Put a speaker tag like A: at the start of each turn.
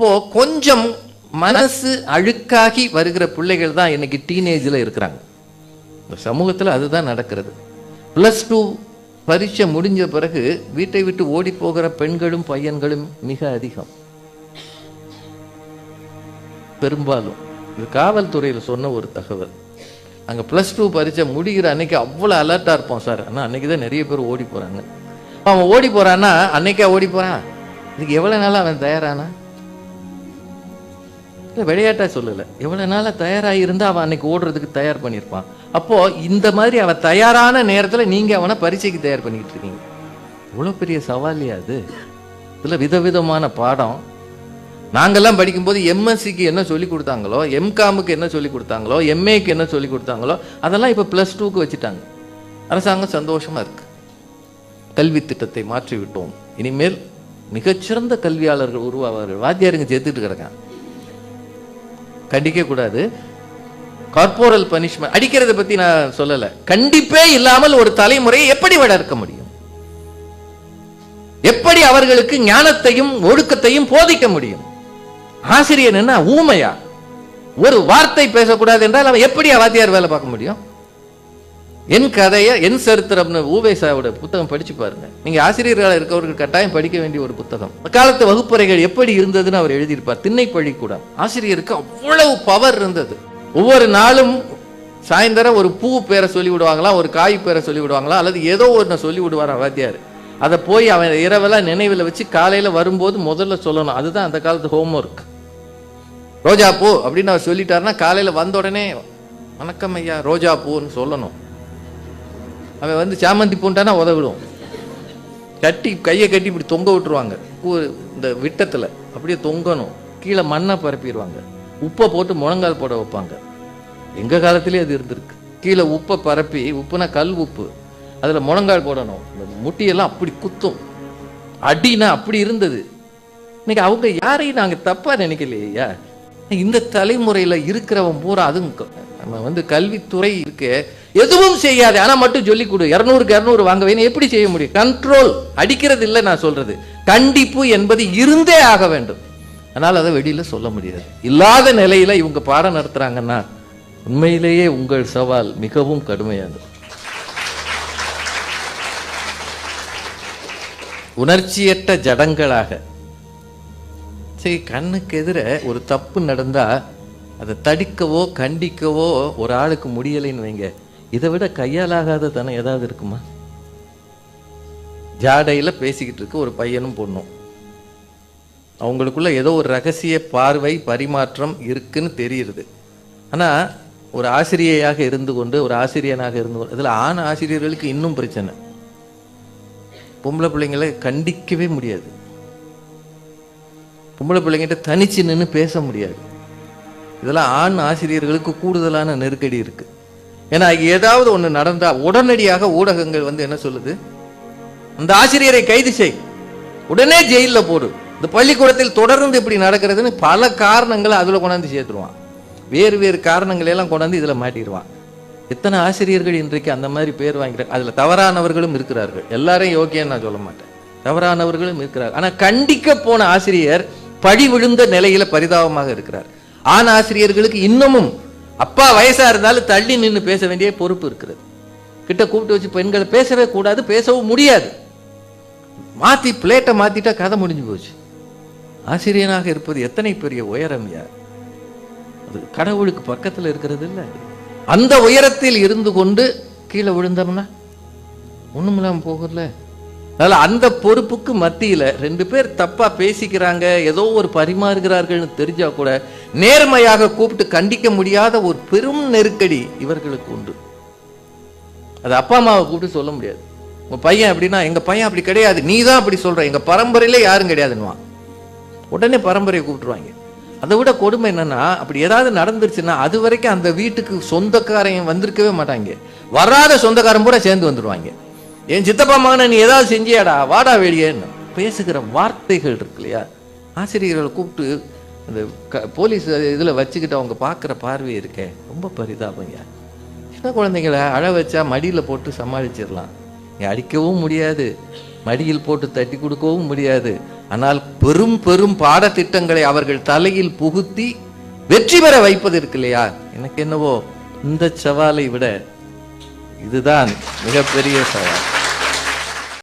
A: இப்போ கொஞ்சம் மனசு அழுக்காகி வருகிற பிள்ளைகள் தான் இன்னைக்கு டீனேஜில் இருக்கிறாங்க. இந்த சமூகத்தில் அதுதான் நடக்கிறது. ப்ளஸ் டூ பரீட்சை முடிஞ்ச பிறகு வீட்டை விட்டு ஓடி போகிற பெண்களும் பையன்களும் மிக அதிகம். பெரும்பாலும். இது காவல்துறையில் சொன்ன ஒரு தகவல். அங்கே ப்ளஸ் டூ பரீட்சை முடிகிற அன்னைக்கு அவ்வளோ அலர்ட்டாக இருப்போம் சார் ஆனால் அன்னைக்கு தான் நிறைய பேர் ஓடி போகிறாங்க அவன் ஓடி போகிறான்னா அன்னைக்கே ஓடி போகிறான் இதுக்கு எவ்வளோ நாளாக அவன் தயாரானா? இல்லை விளையாட்டா சொல்லலை. எவ்வளோ நாளாக தயாராக இருந்தால் அவன் அன்னைக்கு ஓடுறதுக்கு தயார் பண்ணியிருப்பான். அப்போது இந்த மாதிரி அவன் தயாரான நேரத்தில் நீங்கள் அவனை பரீட்சைக்கு தயார் பண்ணிக்கிட்டு இருக்கீங்க. இவ்வளோ பெரிய சவாலியா அது? இதில் விதவிதமான பாடம். நாங்கெல்லாம் படிக்கும்போது எம்எஸ்சிக்கு என்ன சொல்லி கொடுத்தாங்களோ எம்காமுக்கு என்ன சொல்லி கொடுத்தாங்களோ எம்ஏக்கு என்ன சொல்லி கொடுத்தாங்களோ அதெல்லாம் இப்போ ப்ளஸ் டூக்கு வச்சுட்டாங்க. அரசாங்கம் சந்தோஷமாக இருக்கு. கல்வி திட்டத்தை மாற்றி விட்டோம் இனிமேல் மிகச்சிறந்த கல்வியாளர்கள் உருவாவார்கள். வாத்தியாருங்க சேர்த்துட்டு கிடக்கான் கண்டிக்க கூடாது. கார்போரல் பனிஷ்மெண்ட் அடிக்கிறத பத்தி நான் சொல்லல. கண்டிப்பே இல்லாமல் ஒரு தலைமுறையை எப்படி வளர்க்க முடியும்? எப்படி அவர்களுக்கு ஞானத்தையும் ஒழுக்கத்தையும் போதிக்க முடியும்? ஆசிரியர் என்ன ஊமையா? ஒரு வார்த்தை பேசக்கூடாது என்றால் அவன் எப்படி வாத்தியார் வேலை பார்க்க முடியும்? என் கதையை என் சரித்திரம்னு ஊவேசாவோட புத்தகம் படிச்சு பாருங்க. நீங்க ஆசிரியர்களாக இருக்கவர்கள் கட்டாயம் படிக்க வேண்டிய ஒரு புத்தகம். காலத்து வகுப்பறைகள் எப்படி இருந்ததுன்னு அவர் எழுதியிருப்பார். திண்ணை பள்ளிக்கூடம் ஆசிரியருக்கு அவ்வளவு பவர் இருந்தது. ஒவ்வொரு நாளும் சாயந்தரம் ஒரு பூ பேரை சொல்லி விடுவாங்களா ஒரு காய் பேரை சொல்லி விடுவாங்களா அல்லது ஏதோ ஒன்று சொல்லி விடுவார் வாத்தியார். அதை போய் அவன் இரவெல்லாம் நினைவில் வச்சு காலையில் வரும்போது முதல்ல சொல்லணும். அதுதான் அந்த காலத்து ஹோம்ஒர்க் ரோஜா பூ அப்படின்னு அவர் சொல்லிட்டாருன்னா காலையில் வந்த உடனே வணக்கம் ஐயா ரோஜா பூன்னு சொல்லணும். அவன் வந்து சாமந்தி பூண்டானா உதவிடும். கட்டி கையை கட்டி இப்படி தொங்க விட்டுருவாங்க. இந்த விட்டத்தில். அப்படியே தொங்கணும். கீழே மண்ணை பரப்பிடுவாங்க. உப்பை போட்டு முழங்கால் போட வைப்பாங்க. எங்கள் காலத்திலே அது இருந்திருக்கு. கீழே உப்பை பரப்பி உப்புனா கல் உப்பு. அதில் முழங்கால் போடணும். இந்த முட்டியெல்லாம் அப்படி குத்தும். அடினா அப்படி இருந்தது. இன்னைக்கு அவங்க யாரையும் நாங்கள் தப்பாக நினைக்கலையா? இந்த தலைமுறையில் இருக்கிறவன் பூரா அதுவும் நம்ம வந்து கல்வித்துறை இருக்கு. எதுவும் செய்யாது. ஆனால் மட்டும் சொல்லி கொடு இரநூறுக்கு இரநூறு வாங்க எப்படி செய்ய முடியும்? கண்ட்ரோல் அடிக்கிறது இல்லை நான் சொல்றது. கண்டிப்பு என்பது இருந்தே ஆக வேண்டும். ஆனால் அதை வெளியில் சொல்ல முடியாது. இல்லாத நிலையில இவங்க பாடம் நடத்துறாங்கன்னா உண்மையிலேயே உங்கள் சவால் மிகவும் கடுமையானது. உணர்ச்சியற்ற ஜடங்களாக. சரி கண்ணுக்கு எதிர ஒரு தப்பு நடந்தா அதை தடிக்கவோ கண்டிக்கவோ ஒரு ஆளுக்கு முடியலைன்னு வைங்க. இதை விட கையாலாகாத தனம் ஏதாவது இருக்குமா? ஜாடையில் பேசிக்கிட்டு இருக்க ஒரு பையனும் பொண்ணும். அவங்களுக்குள்ள ஏதோ ஒரு ரகசிய பார்வை பரிமாற்றம் இருக்குன்னு தெரியுது. ஆனால் ஒரு ஆசிரியையாக இருந்து கொண்டு ஒரு ஆசிரியனாக இருந்து கொண்டு இதில் ஆண் ஆசிரியர்களுக்கு இன்னும் பிரச்சனை. பொம்பளை பிள்ளைங்களை கண்டிக்கவே முடியாது. பொம்பளை பிள்ளைங்கிட்ட தனிச்சு நின்று பேச முடியாது. இதெல்லாம் ஆண் ஆசிரியர்களுக்கு கூடுதலான நெருக்கடி இருக்குது ஏன்னா ஏதாவது ஒன்று நடந்தால் உடனடியாக ஊடகங்கள் வந்து என்ன சொல்லுது? அந்த ஆசிரியரை கைது செய். உடனே ஜெயிலில் போடு. இந்த பள்ளிக்கூடத்தில் தொடர்ந்து இப்படி நடக்கிறதுன்னு பல காரணங்களை அதில் கொண்டாந்து சேர்த்துருவான். வேறு வேறு காரணங்களை எல்லாம் கொண்டாந்து இதில் மாட்டிடுவான். எத்தனை ஆசிரியர்கள் இன்றைக்கு அந்த மாதிரி பேர் வாங்கிறாங்க அதில் தவறானவர்களும் இருக்கிறார்கள். எல்லாரையும் யோக்கியன்னு நான் சொல்ல மாட்டேன். தவறானவர்களும் இருக்கிறார் ஆனால் கண்டிக்க போன ஆசிரியர் பழி விழுந்த நிலையில் பரிதாபமாக இருக்கிறார். ஆண் ஆசிரியர்களுக்கு இன்னமும் அப்பா வயசா இருந்தாலும் தள்ளி நின்று பேச வேண்டிய பொறுப்பு இருக்கிறது கிட்ட கூப்பிட்டு வச்சு பெண்களை பேசவே கூடாது பேசவும் முடியாது. மாற்றி பிளேட்டை மாற்றிட்டா கதை முடிஞ்சு போச்சு. ஆசிரியனாக இருப்பது எத்தனை பெரிய உயரம் யார்? அது கடவுளுக்கு பக்கத்தில் இருக்கிறது இல்லை. அந்த உயரத்தில் இருந்து கொண்டு கீழே விழுந்தோம்னா ஒன்றுமில்லாமல் போகல அதனால் அந்த பொறுப்புக்கு மத்தியில் ரெண்டு பேர் தப்பாக பேசிக்கிறாங்க ஏதோ ஒரு பரிமாறுகிறார்கள்னு தெரிஞ்சால் கூட நேர்மையாக கூப்பிட்டு கண்டிக்க முடியாத ஒரு பெரும் நெருக்கடி இவர்களுக்கு உண்டு. அது அப்பா அம்மாவை கூப்பிட்டு சொல்ல முடியாது. உங்கள் பையன் அப்படின்னா எங்கள் பையன் அப்படி கிடையாது நீ தான் அப்படி சொல்கிற எங்கள் பரம்பரையில் யாரும் கிடையாதுன்னுவான். உடனே பரம்பரையை கூப்பிட்டுருவாங்க. அதை விட கொடுமை என்னன்னா அப்படி ஏதாவது நடந்துருச்சுன்னா அது வரைக்கும் அந்த வீட்டுக்கு சொந்தக்காரன் வந்திருக்கவே மாட்டாங்க. வராத சொந்தக்காரன் பூரா சேர்ந்து வந்துடுவாங்க என் சித்தப்பா மகனை நீ ஏதாவது செஞ்சியாடா? வாடா வெளியேன்னு பேசுகிற வார்த்தைகள் இருக்கு இல்லையா? ஆசிரியர்களை கூப்பிட்டு அந்த க போலீஸ் இதில் வச்சுக்கிட்டு அவங்க பார்க்குற பார்வை இருக்கே. ரொம்ப பரிதாபங்க சின்ன குழந்தைங்களை அழ வச்சா மடியில் போட்டு சமாளிச்சிடலாம். நீ அடிக்கவும் முடியாது. மடியில் போட்டு தட்டி கொடுக்கவும் முடியாது. ஆனால் பெரும் பெரும் பாடத்திட்டங்களை அவர்கள் தலையில் புகுத்தி வெற்றி பெற வைப்பது இருக்கு இல்லையா? எனக்கு என்னவோ இந்த சவாலை விட இதுதான் மிகப்பெரிய சவால்.